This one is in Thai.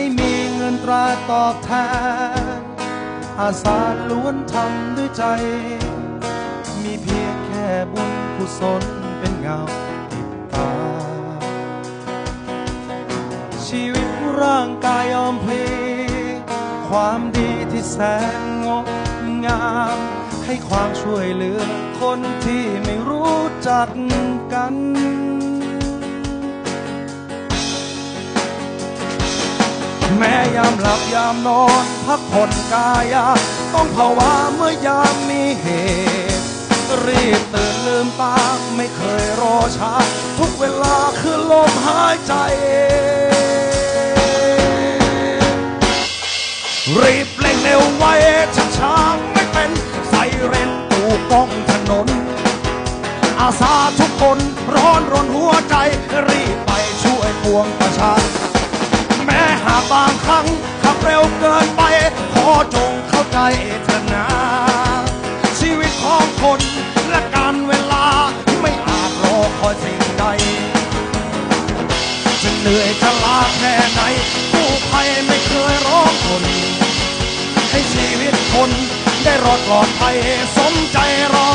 ไม่มีเงินตราตอบแทน อาสาล้วนทำด้วยใจ มีเพียงแค่บุญกุศลเป็นเงาติดตา ชีวิตร่างกายยอมพลีความดีที่แสนงดงาม ให้ความช่วยเหลือคนที่ไม่รู้จักกัน แม้ยามหลับยามนอนพักผ่อนกายา ต้องภาวะเมื่อยามมีเหตุ รีบตื่นลืมตาไม่เคยรอช้า ทุกเวลาคือลมหายใจ รีบเร่งเร็วไว้ช้าช้าๆไม่เป็นไซเรนตูป้องถนน อาสาทุกคนร้อนรนหัวใจ รีบไปช่วยปวงประชา งครั้งขับเร็วเกินไป ขอจงเข้าใจเถอะนะชีวิตของคนและการเวลาไม่อาจรอคอยสิ่งใดจะเหนื่อยจะลาแค่ไหนผู้ภัยไม่เคยร้องคน ให้ชีวิตคนได้รอดปลอดภัยสมใจรอ